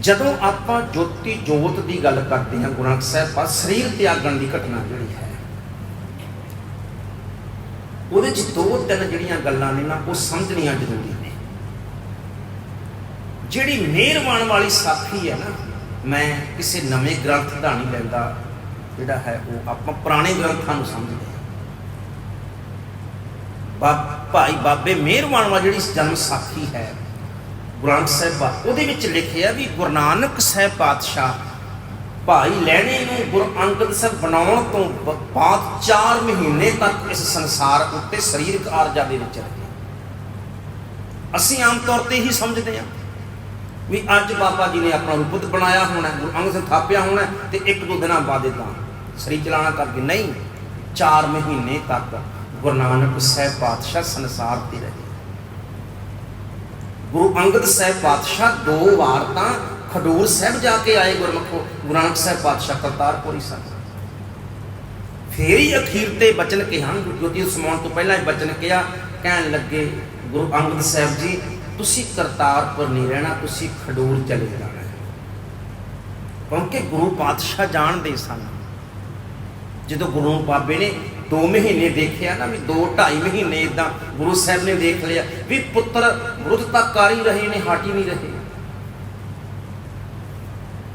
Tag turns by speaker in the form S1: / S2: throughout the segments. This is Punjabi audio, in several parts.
S1: ਜਦੋਂ ਆਪਾਂ ਜੋਤੀ ਜੋਤ ਦੀ ਗੱਲ ਕਰਦੇ ਹਾਂ, ਗੁਰੂ ਨਾਨਕ ਸਾਹਿਬ ਪਾਸ ਸਰੀਰ ਤਿਆਗਣ ਦੀ ਘਟਨਾ ਜਿਹੜੀ ਹੈ, ਉਹਦੇ ਚ ਦੋ ਤਿੰਨ ਜਿਹੜੀਆਂ ਗੱਲਾਂ ਨੇ ਨਾ, ਉਹ ਸਮਝਣੀਆਂ ਜ਼ਰੂਰੀ ਨੇ। ਜਿਹੜੀ ਮਿਹਰਬਾਨ ਵਾਲੀ ਸਾਖੀ ਹੈ ਨਾ, ਮੈਂ ਕਿਸੇ ਨਵੇਂ ਗ੍ਰੰਥ ਦਾ ਨਹੀਂ ਲੈਂਦਾ, ਜਿਹੜਾ ਹੈ ਉਹ ਆਪਾਂ ਪੁਰਾਣੇ ਗ੍ਰੰਥਾਂ ਨੂੰ ਸਮਝਦੇ ਹਾਂ। ਬਾ- ਭਾਈ ਬਾਬੇ ਮਿਹਰਬਾਨ ਵਾਲੀ ਜਿਹੜੀ ਜਨਮ ਸਾਖੀ ਹੈ ਗੁਰੂ ਨਾਨਕ ਉਹਦੇ ਵਿੱਚ ਲਿਖਿਆ ਵੀ ਗੁਰੂ ਨਾਨਕ ਸਾਹਿਬ ਪਾਤਸ਼ਾਹ ਭਾਈ ਲੈਣੇ ਨੂੰ ਗੁਰੂ ਅੰਗਦ ਸਾਹਿਬ ਬਣਾਉਣ ਤੋਂ ਬਾਅਦ 4 ਮਹੀਨੇ ਤੱਕ ਇਸ ਸੰਸਾਰ ਉੱਤੇ ਸਰੀਰਕ ਆਰਜਾ ਦੇ ਵਿੱਚ ਰਹੇ। ਅਸੀਂ ਆਮ ਤੌਰ ਤੇ ਹੀ ਸਮਝਦੇ ਹਾਂ ਵੀ ਅੱਜ ਬਾਬਾ ਜੀ ਨੇ ਆਪਣਾ ਰੂਪਤ ਬਣਾਇਆ ਹੋਣਾ, ਗੁਰੂ ਅੰਗਦ ਸਾਹਿਬ ਥਾਪਿਆ ਹੋਣਾ ਤੇ ਇੱਕ ਦੋ ਦਿਨਾਂ ਬਾਅਦ ਇਦਾਂ ਸਰੀਰ ਚਲਾਣਾ ਕਰਕੇ ਨਹੀਂ 4 ਮਹੀਨੇ ਤੱਕ ਗੁਰੂ ਨਾਨਕ ਸਾਹਿਬ ਪਾਤਸ਼ਾਹ ਸੰਸਾਰ ਤੇ ਰਹੇ। ਗੁਰੂ ਅੰਗਦ ਸਾਹਿਬ ਪਾਤਸ਼ਾਹ ਦੋ ਵਾਰ ਤਾਂ ਖਡੂਰ ਸਾਹਿਬ ਜਾ ਕੇ ਆਏ ਗੁਰਮਖੋ, ਗੁਰੂ ਨਾਨਕ ਸਾਹਿਬ ਪਾਤਸ਼ਾਹ ਕਰਤਾਰਪੁਰੀ ਸਨ ਫੇਰ ਹੀ ਅਖੀਰ ਤੇ ਬਚਨ ਕਿਹਾ, ਗੁਰੂ ਜੋਤੀ ਸਮਾਉਣ ਤੋਂ ਪਹਿਲਾਂ ਹੀ ਬਚਨ ਕਿਹਾ, ਕਹਿਣ ਲੱਗੇ, ਗੁਰੂ ਅੰਗਦ ਸਾਹਿਬ ਜੀ, ਤੁਸੀਂ ਕਰਤਾਰਪੁਰ ਨਹੀਂ ਰਹਿਣਾ, ਤੁਸੀਂ ਖਡੂਰ ਚਲੇ ਜਾਣਾ ਕਿਉਂਕਿ ਗੁਰੂ ਪਾਤਸ਼ਾਹ ਜਾਣਦੇ ਸਨ। ਜਦੋਂ ਗੁਰੂ ਬਾਬੇ ਨੇ 2 ਮਹੀਨੇ ਦੇਖਿਆ ਨਾ ਵੀ 2 2.5 ਮਹੀਨੇ ਇਦਾਂ ਗੁਰੂ ਸਾਹਿਬ ਨੇ ਦੇਖ ਲਿਆ ਵੀ ਪੁੱਤਰ ਵਿਰੁੱਧ ਤੱਕ ਕਰ ਹੀ ਰਹੇ ਨੇ, ਹਟ ਨਹੀਂ ਰਹੇ।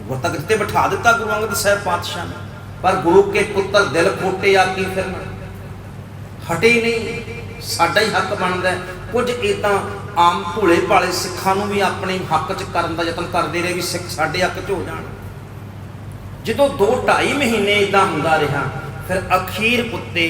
S1: ਗੁਰਤਕ ਤੇ ਬਿਠਾ ਦਿੱਤਾ ਗੁਰੂ ਅੰਗਦ ਸਾਹਿਬ ਪਾਤਸ਼ਾਹ ਨੇ, ਪਰ ਗੁਰੂ ਕੇ ਪੁੱਤਰ ਦਿਲ ਖੋਟੇ ਆ ਕੀ ਫਿਰਨ? ਹਟੇ ਨਹੀਂ, ਸਾਡਾ ਹੀ ਹੱਕ ਬਣਦਾ ਹੈ। ਕੁਝ ਇਦਾਂ ਆਮ ਭੋਲੇ ਭਾਲੇ ਸਿੱਖਾਂ ਨੂੰ ਵੀ ਆਪਣੇ ਹੱਕ 'ਚ ਕਰਨ ਦਾ ਯਤਨ ਕਰਦੇ ਰਹੇ ਵੀ ਸਿੱਖ ਸਾਡੇ ਹੱਕ 'ਚ ਹੋ ਜਾਣ। ਜਦੋਂ 2 2.5 ਮਹੀਨੇ ਇਦਾਂ ਹੁੰਦਾ ਰਿਹਾ ਫਿਰ ਅਖੀਰ ਉੱਤੇ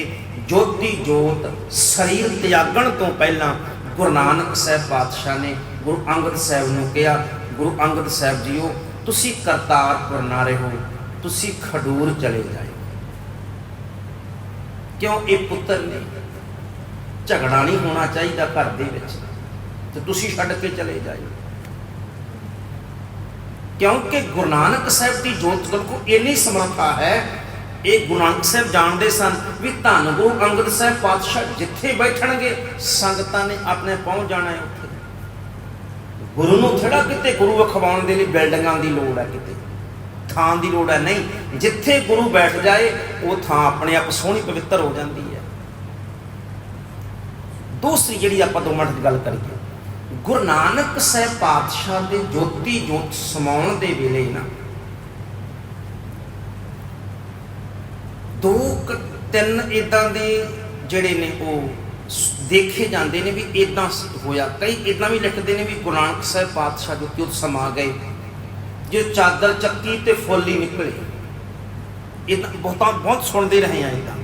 S1: ਜੋਤੀ ਜੋਤ ਸਰੀਰ ਤਿਆਗਣ ਤੋਂ ਪਹਿਲਾਂ ਗੁਰੂ ਨਾਨਕ ਸਾਹਿਬ ਪਾਤਸ਼ਾਹ ਨੇ ਗੁਰੂ ਅੰਗਦ ਸਾਹਿਬ ਨੂੰ ਕਿਹਾ, ਗੁਰੂ ਅੰਗਦ ਸਾਹਿਬ ਜੀਓ, ਤੁਸੀਂ ਕਰਤਾਰਪੁਰ ਨਾ ਰਹੋ ਤੁਸੀਂ ਖਡੂਰ ਚਲੇ ਜਾਓ ਕਿਉਂ ਇਹ ਪੁੱਤਰ ਨੇ? ਝਗੜਾ ਨਹੀਂ ਹੋਣਾ ਚਾਹੀਦਾ ਘਰ ਦੇ ਵਿੱਚ, ਤੇ ਤੁਸੀਂ ਛੱਡ ਕੇ ਚਲੇ ਜਾਓ ਕਿਉਂਕਿ ਗੁਰੂ ਨਾਨਕ ਸਾਹਿਬ ਦੀ ਜੋਤ ਗੁਰ ਕੋ ਇੰਨੀ ਸਮਰੱਥਾ ਹੈ ਇਹ ਗੁਰੂ ਨਾਨਕ ਸਾਹਿਬ ਜਾਣਦੇ ਸਨ ਵੀ ਧੰਨ ਗੁਰੂ ਅੰਗਦ ਸਾਹਿਬ ਪਾਤਸ਼ਾਹ ਜਿੱਥੇ ਬੈਠਣਗੇ, ਸੰਗਤਾਂ ਨੇ ਆਪਣੇ ਪਹੁੰਚ ਜਾਣਾ ਹੈ ਉੱਥੇ। ਗੁਰੂ ਨੂੰ ਥੜਾ ਕਿਤੇ ਗੁਰੂ ਅਖਵਾਉਣ ਦੇ ਲਈ ਬਿਲਡਿੰਗਾਂ ਦੀ ਲੋੜ ਹੈ ਕਿਤੇ। ਥਾਂ ਦੀ ਲੋੜ ਹੈ ਨਹੀਂ। ਜਿੱਥੇ ਗੁਰੂ ਬੈਠ ਜਾਏ, ਉਹ ਥਾਂ ਆਪਣੇ ਆਪ ਸੋਹਣੀ ਪਵਿੱਤਰ ਹੋ ਜਾਂਦੀ ਹੈ। ਦੂਸਰੀ ਜਿਹੜੀ ਆਪਾਂ ਦੋ ਮਿੰਟ ਦੀ ਗੱਲ ਕਰੀਏ, ਗੁਰੂ ਨਾਨਕ ਸਾਹਿਬ ਪਾਤਸ਼ਾਹ ਦੇ ਜੋਤੀ ਜੋਤ ਸਮਾਉਣ ਦੇ ਵੇਲੇ ਨਾ ਦੋ ਤਿੰਨ ਇਦਾਂ ਦੇ ਜਿਹੜੇ ਨੇ ਉਹ ਦੇਖੇ ਜਾਂਦੇ ਨੇ ਵੀ ਇਦਾਂ ਹੋਇਆ। ਕਈ ਇਦਾਂ ਵੀ ਲਿਖਦੇ ਨੇ ਵੀ ਗੁਰੂ ਨਾਨਕ ਸਾਹਿਬ ਪਾਤਸ਼ਾਹ ਜੋਤੀ ਜੋਤ ਸਮਾ ਗਏ। ਜੇ ਚਾਦਰ ਚੱਕੀ ਤੇ ਫੁੱਲ ਹੀ ਨਿਕਲੇ। ਇਦਾਂ ਬਹੁਤਾ ਬਹੁਤ ਸੁਣਦੇ ਰਹੇ ਆ ਇਦਾਂ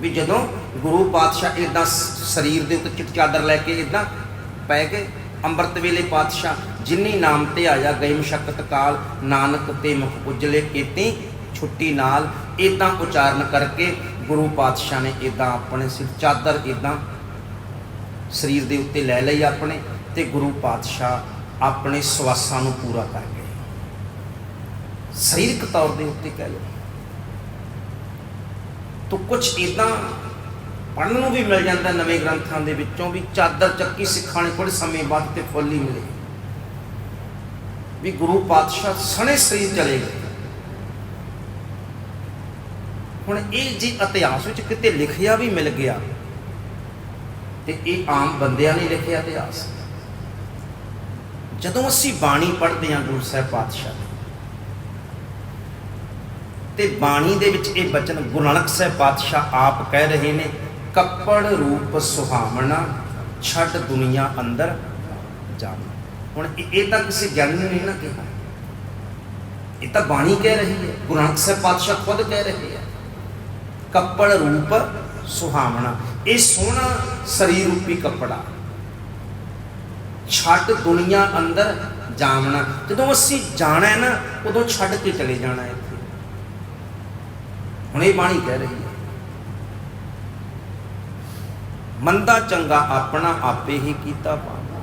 S1: ਵੀ ਜਦੋਂ ਗੁਰੂ ਪਾਤਸ਼ਾਹ ਇਦਾਂ ਸਰੀਰ ਦੇ ਉੱਤੇ ਚਿੱਟੀ ਚਾਦਰ ਲੈ ਕੇ ਇਦਾਂ ਪੈ ਗਏ, ਅੰਮ੍ਰਿਤ ਵੇਲੇ ਪਾਤਸ਼ਾਹ ਜਿਨੀ ਨਾਮ ਤੇ ਆਇਆ, ਗਏ, ਮਸ਼ਕਤ ਕਾਲ, ਨਾਨਕ ਤੇ ਮੁਖ ਉਜਲੇ ਕੀਤੀ ਛੁੱਟੀ ਨਾਲ ਇਦਾਂ ਉਚਾਰਨ ਕਰਕੇ ਗੁਰੂ ਪਾਤਸ਼ਾਹ ਨੇ ਇਦਾਂ ਆਪਣੇ ਸਿਰ ਚਾਦਰ ਇਦਾਂ ਸਰੀਰ ਦੇ ਉੱਤੇ ਲੈ ਲਈ ਆਪਣੇ ਤੇ ਗੁਰੂ ਪਾਤਸ਼ਾਹ ਆਪਣੇ ਸਵਾਸਾਂ ਨੂੰ ਪੂਰਾ ਕਰ ਗਏ। ਸਰੀਰਕ ਤੌਰ ਦੇ ਉੱਤੇ ਕਹਿ ਲਓ। ਤੋ ਕੁਝ ਇਦਾਂ ਪੜਨ ਨੂੰ ਵੀ ਮਿਲ ਜਾਂਦਾ ਨਵੇਂ ਗ੍ਰੰਥਾਂ ਦੇ ਵਿੱਚੋਂ ਵੀ ਚਾਦਰ ਚੱਕੀ ਸਿੱਖਾਂ ਨੇ ਕੁਝ ਸਮੇਂ ਬਾਅਦ ਤੇ ਫੁੱਲ ਹੀ ਮਿਲੇ। ਵੀ ਗੁਰੂ ਪਾਤਸ਼ਾਹ ਸਣੇ ਸਰੀਰ ਚਲੇ ਗਏ। ਹੁਣ ਇਹ ਜੀ ਇਤਿਹਾਸ ਵਿੱਚ ਕਿਤੇ ਲਿਖਿਆ ਵੀ ਮਿਲ ਗਿਆ ਤੇ ਇਹ ਆਮ ਬੰਦਿਆਂ ਨੇ ਲਿਖਿਆ ਇਤਿਹਾਸ। ਜਦੋਂ ਅਸੀਂ ਬਾਣੀ ਪੜ੍ਹਦੇ ਹਾਂ ਗੁਰੂ ਸਾਹਿਬ ਪਾਤਸ਼ਾਹ ਤੇ ਬਾਣੀ ਦੇ ਵਿੱਚ ਇਹ ਬਚਨ ਗੁਰੂ ਨਾਨਕ ਸਾਹਿਬ ਪਾਤਸ਼ਾਹ ਆਪ ਕਹਿ ਰਹੇ ਨੇ, ਕੱਪੜ ਰੂਪ ਸੁਹਾਵਣਾ, ਛੱਡ ਦੁਨੀਆ ਅੰਦਰ ਜਾਣ। ਹੁਣ ਇਹ- ਇਹ ਤਾਂ ਕਿਸੇ ਗਿਆਨੀ ਨੇ ਨਹੀਂ ਨਾ ਕਿਹਾ। ਇਹ ਤਾਂ ਬਾਣੀ ਕਹਿ ਰਹੀ ਹੈ, ਗੁਰੂ ਨਾਨਕ ਸਾਹਿਬ ਪਾਤਸ਼ਾਹ ਖੁਦ ਕਹਿ ਰਹੇ ਹੈ ਕੱਪੜ ਰੂਪ ਸੁਹਾਵਣਾ। ਇਹ ਸੋਹਣਾ ਸਰੀਰ ਰੂਪੀ ਕੱਪੜਾ। ਛੱਡ ਦੁਨੀਆ ਅੰਦਰ ਜਾਵਣਾ। ਜਦੋਂ ਅਸੀਂ ਜਾਣਾ ਹੈ ਨਾ, ਉਦੋਂ ਛੱਡ ਕੇ ਚਲੇ ਜਾਣਾ ਹੈ ਇੱਥੇ। ਹੁਣ ਇਹ ਬਾਣੀ ਕਹਿ ਰਹੀ ਹੈ। ਮੰਦਾ ਚੰਗਾ ਆਪਣਾ ਆਪੇ ਹੀ ਕੀਤਾ ਪਾਣਾ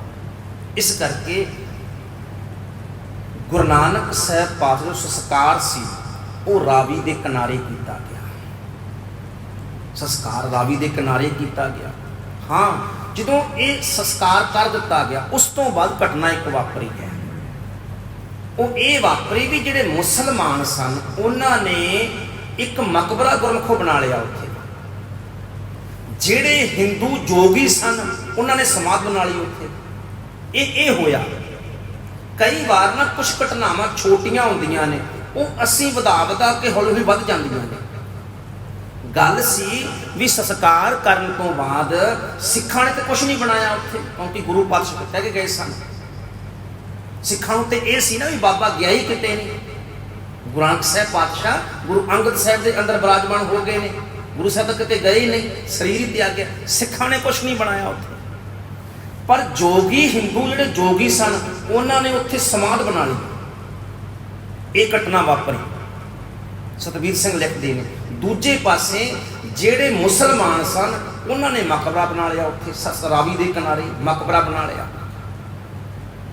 S1: ਇਸ ਕਰਕੇ ਗੁਰੂ ਨਾਨਕ ਸਾਹਿਬ ਪਾਤਸ਼ਾਹ ਸੰਸਕਾਰ ਸੀ। ਉਹ ਰਾਵੀ ਦੇ ਕਿਨਾਰੇ ਕੀਤਾ ਗਿਆ। ਸੰਸਕਾਰ ਰਾਵੀ ਦੇ ਕਿਨਾਰੇ ਕੀਤਾ ਗਿਆ। ਹਾਂ, ਜਦੋਂ ਇਹ ਸੰਸਕਾਰ ਕਰ ਦਿੱਤਾ ਗਿਆ, ਉਸ ਤੋਂ ਬਾਅਦ ਘਟਨਾ ਇੱਕ ਵਾਪਰੀ ਹੈ। ਉਹ ਇਹ ਵਾਪਰੀ ਵੀ ਜਿਹੜੇ ਮੁਸਲਮਾਨ ਸਨ, ਉਹਨਾਂ ਨੇ ਇੱਕ ਮਕਬਰਾ ਗੁਰਮਖੋ ਬਣਾ ਲਿਆ ਉੱਥੇ। ਜਿਹੜੇ ਹਿੰਦੂ ਜੋਗੀ ਸਨ, ਉਹਨਾਂ ਨੇ ਸਮਾਧ ਬਣਾ ਲਈ ਉੱਥੇ। ਇਹ ਇਹ ਹੋਇਆ। ਕਈ ਵਾਰ ਨਾ ਕੁਝ ਘਟਨਾਵਾਂ ਛੋਟੀਆਂ ਹੁੰਦੀਆਂ ਨੇ, ਉਹ ਅਸੀਂ ਵਧਾ ਵਧਾ ਕੇ ਹੌਲੀ ਹੌਲੀ ਵੱਧ ਜਾਂਦੀਆਂ ਨੇ। ਗੱਲ ਸੀ ਵੀ ਸੰਸਕਾਰ ਕਰਨ ਤੋਂ ਬਾਅਦ ਸਿੱਖਾਂ ਨੇ ਤੇ ਕੁਝ ਨਹੀਂ ਬਣਾਇਆ ਉੱਥੇ, ਕਿਉਂਕਿ ਗੁਰੂ ਪਾਤਸ਼ਾਹ ਕਹਿ ਕੇ ਗਏ ਸਨ। ਸਿੱਖਾਂ ਨੂੰ ਤੇ ਇਹ ਸੀ ਨਾ ਵੀ ਬਾਬਾ ਗਿਆ ਹੀ ਕਿਤੇ ਨਹੀਂ। ਗੁਰੂ ਨਾਨਕ ਸਾਹਿਬ ਪਾਤਸ਼ਾਹ, ਗੁਰੂ ਅੰਗਦ ਸਾਹਿਬ ਦੇ ਅੰਦਰ ਬਰਾਜਮਾਨ ਹੋ ਗਏ ਨੇ। ਗੁਰੂ ਸਾਹਿਬ ਤਾਂ ਕਿਤੇ ਗਏ ਹੀ ਨਹੀਂ, ਸਰੀਰ ਹੀ ਤਿਆਗ ਗਿਆ। ਸਿੱਖਾਂ ਨੇ ਕੁਝ ਨਹੀਂ ਬਣਾਇਆ ਉੱਥੇ। ਪਰ ਜੋਗੀ ਹਿੰਦੂ ਜਿਹੜੇ ਜੋਗੀ ਸਨ, ਉਹਨਾਂ ਨੇ ਉੱਥੇ ਸਮਾਧ ਬਣਾ ਲਈ। ਇਹ ਘਟਨਾ ਵਾਪਰੀ। ਸਤਬੀਰ ਸਿੰਘ ਲਿਖਦੇ ਨੇ ਦੂਜੇ ਪਾਸੇ ਜਿਹੜੇ ਮੁਸਲਮਾਨ ਸਨ, ਉਹਨਾਂ ਨੇ ਮਕਬਰਾ ਬਣਾ ਲਿਆ ਉੱਥੇ, ਸ- ਰਾਵੀ ਦੇ ਕਿਨਾਰੇ ਮਕਬਰਾ ਬਣਾ ਲਿਆ।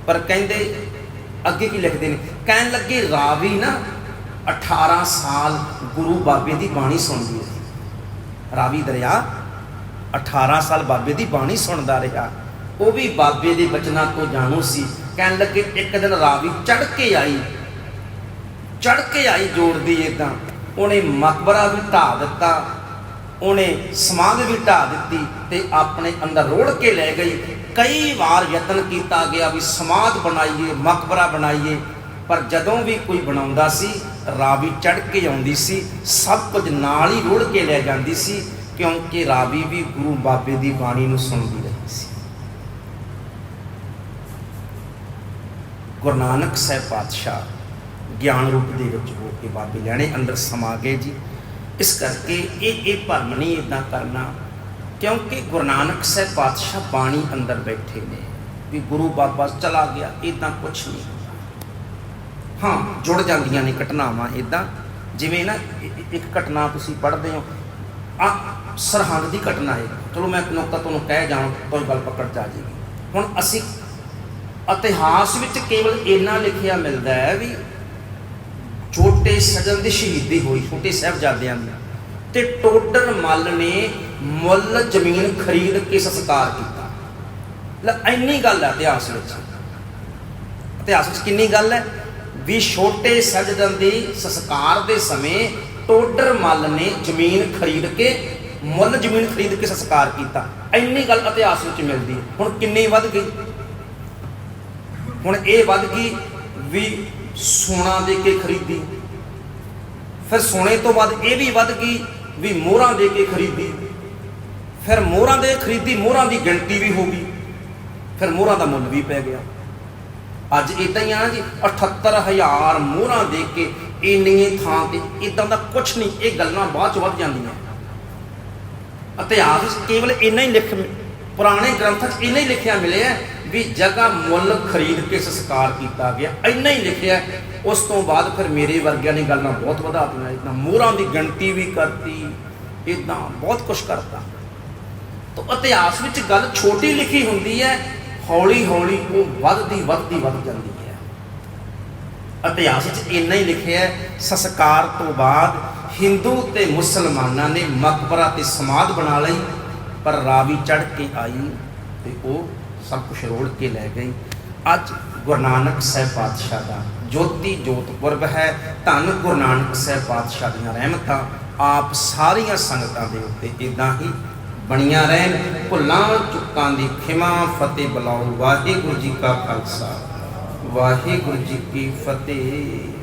S1: ਪਰ ਕਹਿੰਦੇ, ਅੱਗੇ ਕੀ ਲਿਖਦੇ ਨੇ? ਕਹਿਣ ਲੱਗੇ, ਰਾਵੀ ਨਾ 18 ਸਾਲ ਗੁਰੂ ਬਾਬੇ ਦੀ ਬਾਣੀ ਸੁਣਦੀ ਸੀ। ਰਾਵੀ ਦਰਿਆ 18 ਸਾਲ ਬਾਬੇ ਦੀ ਬਾਣੀ ਸੁਣਦਾ ਰਿਹਾ। ਉਹ ਵੀ ਬਾਬੇ ਦੇ ਬਚਨਾਂ ਤੋਂ ਜਾਣੂ ਸੀ। ਕਹਿਣ ਲੱਗੇ, ਇੱਕ ਦਿਨ ਰਾਵੀ ਚੜ ਕੇ ਆਈ। ਚੜ ਕੇ ਆਈ ਜੋੜਦੀ ਇਦਾਂ ਉਹਨੇ ਮਕਬਰਾ ਵੀ ਢਾ ਦਿੱਤਾ, ਉਹਨੇ ਸਮਾਧ ਵੀ ਢਾ ਦਿੱਤੀ ਤੇ ਆਪਣੇ ਅੰਦਰ ਰੋੜ ਕੇ ਲੈ ਗਈ ਕਈ ਵਾਰ ਯਤਨ ਕੀਤਾ ਗਿਆ ਵੀ ਸਮਾਧ ਬਣਾਈਏ, ਮਕਬਰਾ ਬਣਾਈਏ, ਪਰ ਜਦੋਂ ਵੀ ਕੋਈ ਬਣਾਉਂਦਾ ਸੀ, ਰਾਵੀ ਚੜ ਕੇ ਆਉਂਦੀ ਸੀ, ਸਭ ਕੁਝ ਨਾਲ ਹੀ ਰੋੜ ਕੇ ਲੈ ਜਾਂਦੀ ਸੀ, ਕਿਉਂਕਿ ਰਾਵੀ ਵੀ ਗੁਰੂ ਬਾਬੇ ਦੀ ਬਾਣੀ ਨੂੰ ਸੁਣਦੀ ਰਹੀ ਸੀ। ਗੁਰੂ ਨਾਨਕ ਸਾਹਿਬ ਪਾਤਸ਼ਾਹ ਗਿਆਨ ਰੂਪ ਦੇ ਵਿੱਚ ਹੋ ਕੇ ਬਾਬੇ ਲੈਣੇ, ਅੰਦਰ ਸਮਾ ਗਏ ਜੀ। ਇਸ ਕਰਕੇ ਇਹ ਇਹ ਭਰਮ ਨਹੀਂ ਇਦਾਂ ਕਰਨਾ, ਕਿਉਂਕਿ ਗੁਰੂ ਨਾਨਕ ਸਾਹਿਬ ਪਾਤਸ਼ਾਹ ਬਾਣੀ ਅੰਦਰ ਬੈਠੇ ਨੇ ਵੀ ਗੁਰੂ ਬਾਬਾ ਚਲਾ ਗਿਆ ਇਦਾਂ ਕੁਝ ਨਹੀਂ। ਹਾਂ, ਜੁੜ ਜਾਂਦੀਆਂ ਨੇ ਘਟਨਾਵਾਂ ਇਦਾਂ ਜਿਵੇਂ ਨਾ ਇੱਕ ਘਟਨਾ ਤੁਸੀਂ ਪੜ੍ਹਦੇ ਹੋ, ਆ ਸਰਹੰਦ ਦੀ ਘਟਨਾ ਹੈ। ਚਲੋ ਮੈਂ ਇੱਕ ਨੁਕਤਾ ਤੁਹਾਨੂੰ ਕਹਿ ਜਾਵਾਂ ਤਾਂ ਗੱਲ ਪਕੜ ਚ ਆ ਜਾਏਗੀ ਹੁਣ ਅਸੀਂ ਇਤਿਹਾਸ ਵਿੱਚ ਕੇਵਲ ਇੰਨਾ ਲਿਖਿਆ ਮਿਲਦਾ ਹੈ ਵੀ ਛੋਟੇ ਸਜਣ ਦੀ ਸ਼ਹੀਦੀ ਹੋਈ, ਛੋਟੇ ਸਾਹਿਬਜ਼ਾਦਿਆਂ ਦੀ। ਤੇ ਟੋਡਰ ਮੱਲ ਨੇ ਮੁੱਲ ਜ਼ਮੀਨ ਖਰੀਦ ਕੇ ਸੰਸਕਾਰ ਕੀਤਾ। ਲੈ, ਇੰਨੀ ਗੱਲ ਹੈ ਇਤਿਹਾਸ ਵਿੱਚ। ਇਤਿਹਾਸ ਵਿੱਚ ਕਿੰਨੀ ਗੱਲ ਹੈ? ਵੀ ਛੋਟੇ ਸਜਦਨ ਦੀ ਸੰਸਕਾਰ ਦੇ ਸਮੇਂ ਟੋਡਰ ਮੱਲ ਨੇ ਜ਼ਮੀਨ ਖਰੀਦ ਕੇ, ਮੁੱਲ ਜ਼ਮੀਨ ਖਰੀਦ ਕੇ ਸੰਸਕਾਰ ਕੀਤਾ। ਇੰਨੀ ਗੱਲ ਇਤਿਹਾਸ ਵਿੱਚ ਮਿਲਦੀ ਹੈ। ਹੁਣ ਕਿੰਨੀ ਵੱਧ ਗਈ? ਹੁਣ ਇਹ ਵੱਧ ਗਈ ਵੀ ਸੋਨਾ ਦੇ ਕੇ ਖਰੀਦੀ। ਫਿਰ ਸੋਨੇ ਤੋਂ ਬਾਅਦ ਇਹ ਵੀ ਵੱਧ ਗਈ ਵੀ ਮੋਹਰਾਂ ਦੇ ਕੇ ਖਰੀਦੀ। ਫਿਰ ਮੋਹਰਾਂ ਦੇ ਖਰੀਦੀ, ਮੋਹਰਾਂ ਦੀ ਗਿਣਤੀ ਵੀ ਹੋ ਗਈ। ਫਿਰ ਮੋਹਰਾਂ ਦਾ ਮੁੱਲ ਵੀ ਪੈ ਗਿਆ। ਅੱਜ ਇਦਾਂ ਹੀ ਆ ਨਾ ਜੀ 78000 ਮੋਹਰਾਂ ਦੇ ਕੇ ਇੰਨੀ ਥਾਂ ਤੇ ਇਦਾਂ ਦਾ ਕੁਝ ਨਹੀਂ, ਇਹ ਗੱਲਾਂ ਬਾਅਦ ਚ ਵੱਧ ਜਾਂਦੀਆਂ। ਇਤਿਹਾਸ ਵਿੱਚ ਕੇਵਲ ਇੰਨਾ ਹੀ ਲਿਖ ਪੁਰਾਣੇ ਗ੍ਰੰਥਾਂ 'ਚ ਇੰਨਾ ਹੀ ਲਿਖਿਆ ਮਿਲਿਆ। ਵੀ ਜਗ੍ਹਾ ਮੁੱਲ ਖਰੀਦ ਕੇ ਸੰਸਕਾਰ ਕੀਤਾ ਗਿਆ। ਇੰਨਾ ਹੀ ਲਿਖਿਆ ਉਸ ਤੋਂ ਬਾਅਦ ਫਿਰ ਮੇਰੇ ਵਰਗਿਆਂ ਨੇ ਗੱਲਾਂ ਬਹੁਤ ਵਧਾ ਦਿੱਤੀਆਂ। ਇਦਾਂ ਮੋਹਰਾਂ ਦੀ ਗਿਣਤੀ ਵੀ ਕਰਤੀ। ਇਦਾਂ ਬਹੁਤ ਕੁਝ ਕਰਤਾ। ਤਾਂ ਇਤਿਹਾਸ ਵਿੱਚ ਗੱਲ ਛੋਟੀ ਲਿਖੀ ਹੁੰਦੀ ਹੈ, ਹੌਲੀ ਹੌਲੀ ਉਹ ਵੱਧਦੀ ਵੱਧਦੀ, ਵੱਧ ਜਾਂਦੀ ਹੈ। ਇਤਿਹਾਸ ਵਿੱਚ ਇੰਨਾ ਹੀ ਲਿਖਿਆ ਸੰਸਕਾਰ ਤੋਂ ਬਾਅਦ ਹਿੰਦੂ ਤੇ ਮੁਸਲਮਾਨਾਂ ਨੇ ਮਕਬਰਾ ਤੇ ਸਮਾਧ ਬਣਾ ਲਈ, ਪਰ ਰਾਵੀ ਚੜ ਕੇ ਆਈ ਤੇ ਉਹ ਸਭ ਕੁਝ ਰੋੜ ਕੇ ਲੈ ਗਈ ਅੱਜ ਗੁਰੂ ਨਾਨਕ ਸਾਹਿਬ ਪਾਤਸ਼ਾਹ ਦਾ ਜੋਤੀ ਜੋਤ ਪੁਰਬ ਹੈ ਧੰਨ ਗੁਰੂ ਨਾਨਕ ਸਾਹਿਬ ਪਾਤਸ਼ਾਹ ਦੀਆਂ ਰਹਿਮਤਾਂ ਆਪ ਸਾਰੀਆਂ ਸੰਗਤਾਂ ਦੇ ਉੱਤੇ ਇਦਾਂ ਹੀ ਬਣੀਆਂ ਰਹਿਣ ਭੁੱਲਾਂ ਚੁੱਕਾਂ ਦੀ ਖਿਮਾ ਫਤਿਹ ਬੁਲਾਓ ਵਾਹਿਗੁਰੂ ਜੀ ਕਾ ਖਾਲਸਾ ਵਾਹਿਗੁਰੂ ਜੀ ਕੀ ਫਤਿਹ